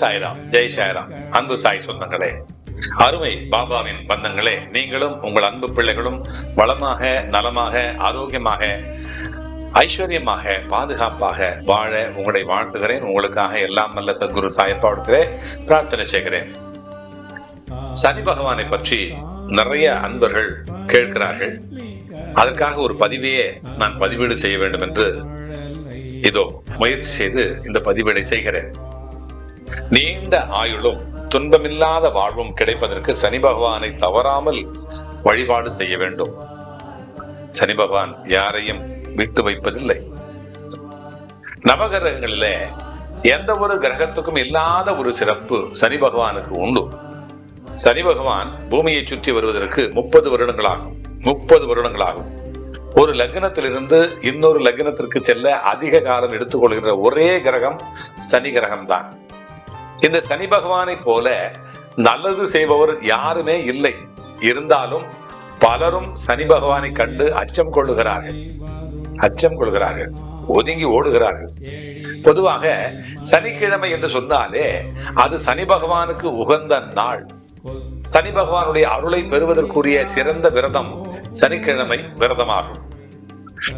சாய்ராம். ஜெய் சாய்ராம். அன்பு சாய் சொந்தங்களே அருமை பாபாவின் பந்தங்களே நீங்களும் உங்கள் அன்பு பிள்ளைகளும் வளமாக நலமாக ஆரோக்கியமாக ஐஸ்வர்யமாக பாதுகாப்பாக வாழ உங்களை வாழ்த்துகிறேன். உங்களுக்காக எல்லாம் நல்ல சத்குரு சாயப்பாடுக்கிறே பிரார்த்தனை செய்கிறேன். சனி பகவானை பற்றி நிறைய அன்பர்கள் கேட்கிறார்கள். அதற்காக ஒரு பதிவையே நான் பதிவீடு செய்ய வேண்டும் என்று இதோ முயற்சி செய்து இந்த பதிவீடை செய்கிறேன். நீண்ட ஆயுளும் துன்பமில்லாத வாழ்வும் கிடைப்பதற்கு சனி பகவானை தவறாமல் வழிபாடு செய்ய வேண்டும். சனி பகவான் யாரையும் விட்டு வைப்பதில்லை. நவகிரகங்களில் எந்த ஒரு கிரகத்துக்கும் இல்லாத ஒரு சிறப்பு சனி பகவானுக்கு உண்டு. சனி பகவான் பூமியை சுற்றி வருவதற்கு முப்பது வருடங்களாகும். முப்பது வருடங்களாகும். ஒரு லக்னத்திலிருந்து இன்னொரு லக்னத்திற்கு செல்ல அதிக காலம் எடுத்துக்கொள்கிற ஒரே கிரகம் சனி கிரகம்தான். இந்த சனி பகவானை போல நல்லது செய்பவர் யாருமே இல்லை. இருந்தாலும் பலரும் சனி பகவானை கண்டு அச்சம் கொள்ளுகிறார்கள். அச்சம் கொள்கிறார்கள். ஒதுங்கி ஓடுகிறார்கள். பொதுவாக சனிக்கிழமை என்று சொன்னாலே அது சனி பகவானுக்கு உகந்த நாள். சனி பகவானுடைய அருளை பெறுவதற்குரிய சிறந்த விரதம் சனிக்கிழமை விரதமாகும்.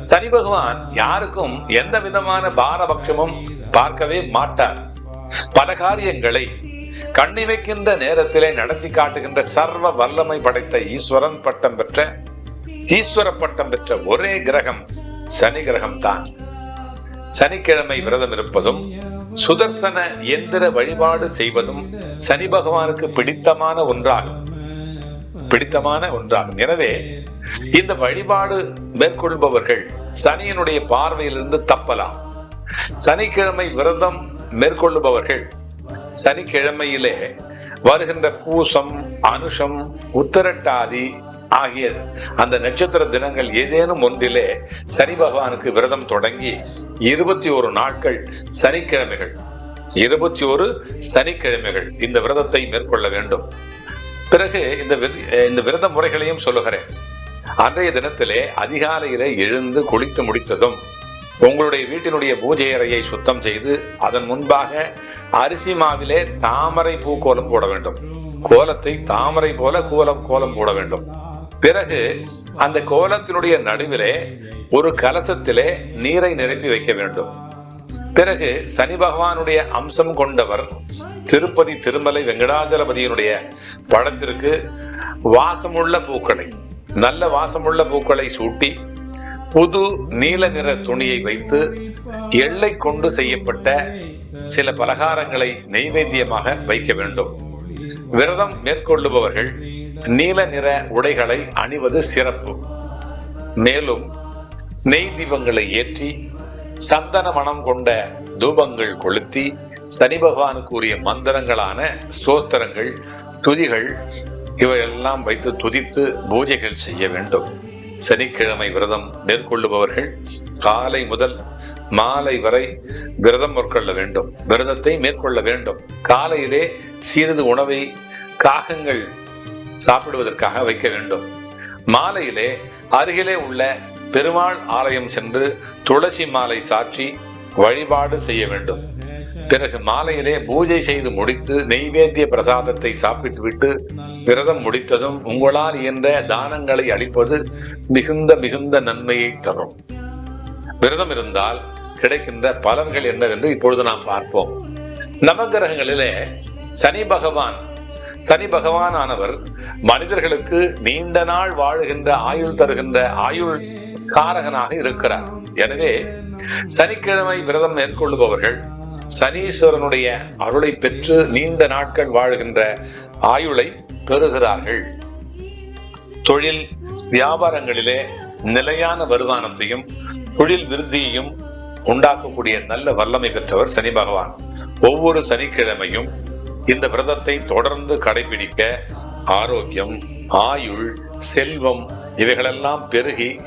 சனி பகவான் யாருக்கும் எந்த விதமான பாரபட்சமும் பார்க்கவே மாட்டார். பல காரியங்களை கண்ணி வைக்கின்ற நேரத்திலே நடத்தி காட்டுகின்ற சர்வ வல்லமை படைத்த ஈஸ்வரன் பட்டம் பெற்ற ஈஸ்வர பட்டம் பெற்ற ஒரே கிரகம் சனி கிரகம் தான். சனிக்கிழமை விரதம் இருப்பதும் சுதர்சன எந்திர வழிபாடு செய்வதும் சனி பகவானுக்கு பிடித்தமான ஒன்றாகும். பிடித்தமான ஒன்றாகும். எனவே இந்த வழிபாடு மேற்கொள்பவர்கள் சனியினுடைய பார்வையிலிருந்து தப்பலாம். சனிக்கிழமை விரதம் மேற்கொள்ளுபவர்கள் சனிக்கிழமையிலே வருகின்ற பூசம் அனுஷம் உத்தரட்டாதி ஆகிய அந்த நட்சத்திர தினங்கள் ஏதேனும் ஒன்றிலே சனி பகவானுக்கு விரதம் தொடங்கி இருபத்தி ஒரு நாட்கள் சனிக்கிழமைகள் இருபத்தி ஒரு சனிக்கிழமைகள் இந்த விரதத்தை மேற்கொள்ள வேண்டும். பிறகு இந்த இந்த விரத முறைகளையும் சொல்லுகிறேன். அன்றைய தினத்திலே அதிகாலையிலே எழுந்து குளித்து முடித்ததும் உங்களுடைய வீட்டினுடைய பூஜை அறையை சுத்தம் செய்து அதன் முன்பாக அரிசி மாவிலே தாமரை பூ கோலம் போட வேண்டும். கோலத்தை தாமரை போல கோலம் கோலம் போட வேண்டும். பிறகு அந்த கோலத்தினுடைய நடுவிலே ஒரு கலசத்திலே நீரை நிரப்பி வைக்க வேண்டும். பிறகு சனி பகவானுடைய அம்சம் கொண்டவர் திருப்பதி திருமலை வெங்கடாஜலபதியினுடைய படத்திற்கு வாசமுள்ள பூக்களை நல்ல வாசமுள்ள பூக்களை சூட்டி புது நீல நிற துணியை வைத்து எள்ளை கொண்டு செய்யப்பட்ட சில பலகாரங்களை நெய்வேத்தியமாக வைக்க வேண்டும். விரதம் மேற்கொள்ளுபவர்கள் நீல நிற உடைகளை அணிவது சிறப்பு. மேலும் நெய் தீபங்களை ஏற்றி சந்தன மனம் கொண்ட தூபங்கள் கொளுத்தி சனி பகவானுக்கு உரிய மந்திரங்களான ஸ்தோத்திரங்கள் துதிகள் இவையெல்லாம் வைத்து துதித்து பூஜைகள் செய்ய வேண்டும். சனிக்கிழமை விரதம் மேற்கொள்ளுபவர்கள் காலை முதல் மாலை வரை விரதம் மேற்கொள்ள வேண்டும். விரதத்தை மேற்கொள்ள வேண்டும். காலையிலே சிறிது உணவை காகங்கள் சாப்பிடுவதற்காக வைக்க வேண்டும். மாலையிலே அருகிலே உள்ள பெருமாள் ஆலயம் சென்று துளசி மாலை சாற்றி வழிபாடு செய்ய வேண்டும். பிறகு மாலையிலே பூஜை செய்து முடித்து நெய்வேத்திய பிரசாதத்தை சாப்பிட்டுவிட்டு விரதம் முடித்ததும் உங்களால் இயன்ற தானங்களை அளிப்பது மிகுந்த மிகுந்த நன்மையை தரும். விரதம் இருந்தால் கிடைக்கின்ற பலன்கள் என்னவென்று இப்பொழுது நாம் பார்ப்போம். நவகிரகங்களிலே சனி பகவான் சனி பகவான் ஆனவர் மனிதர்களுக்கு நீண்ட நாள் வாழுகின்ற ஆயுள் தருகின்ற ஆயுள் காரகனாக இருக்கிறார். எனவே சனிக்கிழமை விரதம் மேற்கொள்ளுபவர்கள் சனீஸ்வரனுடைய அருளை பெற்று நீண்ட நாட்கள் வாழுகின்ற ஆயுளை பெறுகிறார்கள். தொழில் வியாபாரங்களிலே நிலையான வருமானத்தையும் தொழில் விருத்தியையும் உண்டாக்கக்கூடிய நல்ல வல்லமை பெற்றவர் சனி பகவான். ஒவ்வொரு சனிக்கிழமையும் இந்த விரதத்தை தொடர்ந்து கடைபிடிக்க ஆரோக்கியம் ஆயுள் செல்வம் இவைகளெல்லாம் பெருகி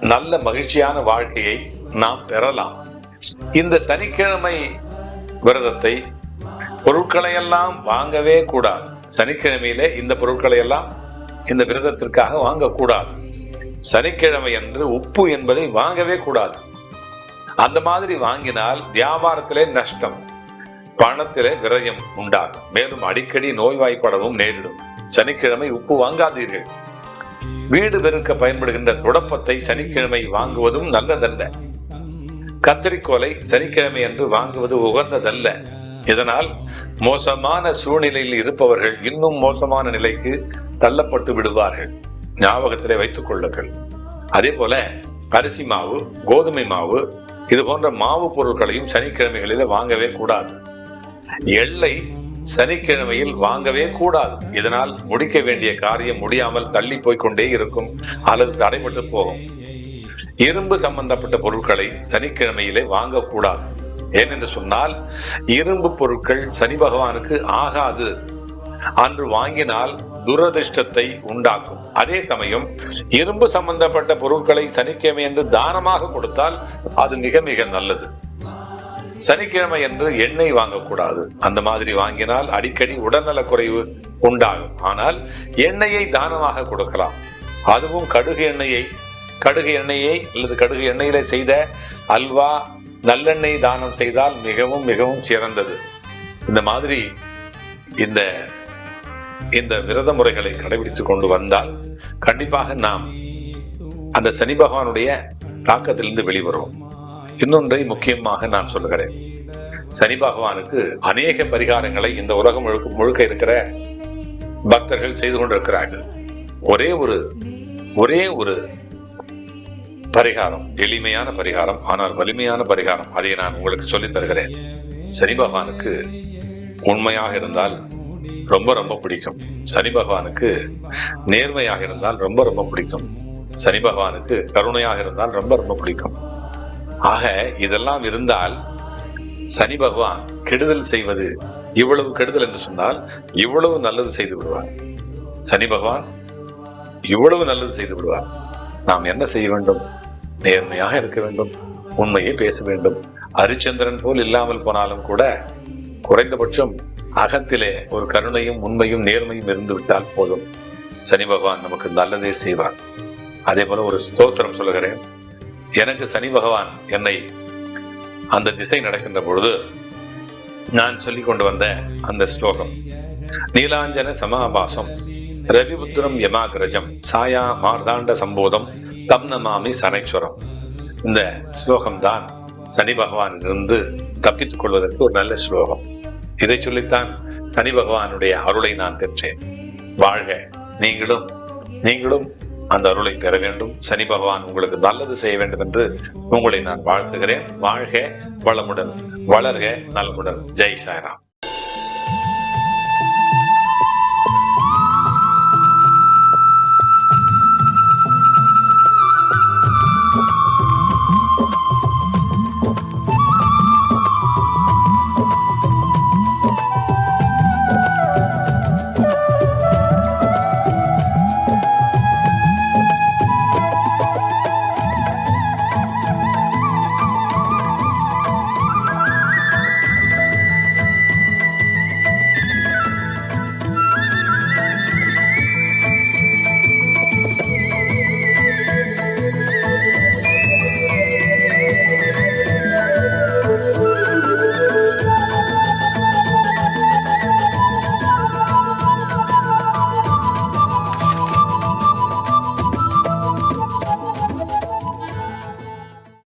நல்ல மகிழ்ச்சியான வாழ்க்கையை நாம் பெறலாம். இந்த சனிக்கிழமை விரதத்தை பொருட்களை எல்லாம் வாங்கவே கூடாது. சனிக்கிழமையிலே இந்த பொருட்களை எல்லாம் இந்த விரதத்திற்காக வாங்கக்கூடாது. சனிக்கிழமை என்று உப்பு என்பதை வாங்கவே கூடாது. அந்த மாதிரி வாங்கினால் வியாபாரத்திலே நஷ்டம் பணத்திலே விரயம் உண்டாகும். மேலும் அடிக்கடி நோய்வாய்ப்படவும் நேரிடும். சனிக்கிழமை உப்பு வாங்காதீர்கள். வீடு பெருக்க பயன்படுகின்ற துடப்பத்தை சனிக்கிழமை வாங்குவதும் நல்லதல்ல. கத்தரிக்கோலை சனிக்கிழமை என்று வாங்குவது உகந்ததல்ல. இதனால் மோசமான சூழ்நிலையில் இருப்பவர்கள் இன்னும் மோசமான நிலைக்கு தள்ளப்பட்டு விடுவார்கள். ஞாபகத்திலே வைத்துக் கொள்ளுங்கள். அதே போல அரிசி மாவு கோதுமை மாவு இது போன்ற மாவு பொருட்களையும் சனிக்கிழமைகளில வாங்கவே கூடாது. எள்ளை சனிக்கிழமையில் வாங்கவே கூடாது. இதனால் முடிக்க வேண்டிய காரியம் முடியாமல் தள்ளி போய்கொண்டே இருக்கும். அல்லது தடைபட்டு போகும். இரும்பு சம்பந்தப்பட்ட பொருட்களை சனிக்கிழமையிலே வாங்கக்கூடாது. ஏனென்று சொன்னால் இரும்பு பொருட்கள் சனி பகவானுக்கு ஆகாது. அன்று வாங்கினால் துரதிர்ஷ்டத்தை உண்டாக்கும். அதே சமயம் இரும்பு சம்பந்தப்பட்ட பொருட்களை சனிக்கிழமை என்று தானமாக கொடுத்தால் அது மிக மிக நல்லது. சனிக்கிழமை என்று எண்ணெய் வாங்கக்கூடாது. அந்த மாதிரி வாங்கினால் அடிக்கடி உடல்நலக் குறைவு உண்டாகும். ஆனால் எண்ணெயை தானமாக கொடுக்கலாம். அதுவும் கடுகு எண்ணெயை கடுகு எண்ணெயை அல்லது கடுகு எண்ணெயில செய்த அல்வா நல்லெண்ணெய் தானம் செய்தால் மிகவும் மிகவும் சிறந்தது. இந்த மாதிரி இந்த இந்த விரத முறைகளை கடைபிடித்து கொண்டு வந்தால் கண்டிப்பாக நாம் அந்த சனி பகவானுடைய தாக்கத்திலிருந்து வெளிவரும். இன்னொன்றை முக்கியமாக நான் சொல்லுகிறேன். சனி பகவானுக்கு அநேக பரிகாரங்களை இந்த உலகம் முழுக்க முழுக்க இருக்கிற பக்தர்கள் செய்து கொண்டிருக்கிறார்கள். ஒரே ஒரு ஒரே ஒரு பரிகாரம் எளிமையான பரிகாரம் ஆனால் வலிமையான பரிகாரம். அதை நான் உங்களுக்கு சொல்லித் தருகிறேன். சனி பகவானுக்கு உண்மையாக இருந்தால் ரொம்ப ரொம்ப பிடிக்கும். சனி பகவானுக்கு நேர்மையாக இருந்தால் ரொம்ப ரொம்ப பிடிக்கும். சனி பகவானுக்கு கருணையாக இருந்தால் ரொம்ப ரொம்ப பிடிக்கும். ஆக இதெல்லாம் இருந்தால் சனி பகவான் கெடுதல் செய்வது இவ்வளவு கெடுதல் என்று சொன்னால் இவ்வளவு நல்லது செய்து விடுவார். சனி பகவான் இவ்வளவு நல்லது செய்து விடுவார். நாம் என்ன செய்ய வேண்டும்? நேர்மையாக இருக்க வேண்டும். உண்மையை பேச வேண்டும். அரிச்சந்திரன் போல் இல்லாமல் போனாலும் கூட குறைந்தபட்சம் அகத்திலே ஒரு கருணையும் உண்மையும் நேர்மையும் இருந்து விட்டால் போதும். சனி பகவான் நமக்கு நல்லதே செய்வார். அதே போல ஒரு ஸ்தோத்திரம் சொல்லுகிறேன். எனக்கு சனி பகவான் என்னை அந்த திசை நடக்கின்ற பொழுது நான் சொல்லி கொண்டு வந்த அந்த ஸ்லோகம். நீலாஞ்சன சமாபாசம். ரவிபுத்திரம் யமாகிரஜம். சாயா மார்தாண்ட சம்போதம். தம் நமாமி சனைச்சுரம். இந்த ஸ்லோகம் தான் சனி பகவானிலிருந்து தப்பித்துக் கொள்வதற்கு ஒரு நல்ல ஸ்லோகம். இதை சொல்லித்தான் சனி பகவானுடைய அருளை நான் பெற்றேன். வாழ்க நீங்களும் நீங்களும் அந்த அருளை பெற வேண்டும். சனி பகவான் உங்களுக்கு நல்லது செய்ய வேண்டும் என்று உங்களை நான் வாழ்த்துகிறேன். வாழ்க வளமுடன் வளர்க நலமுடன். ஜெய் சாய்ராம்.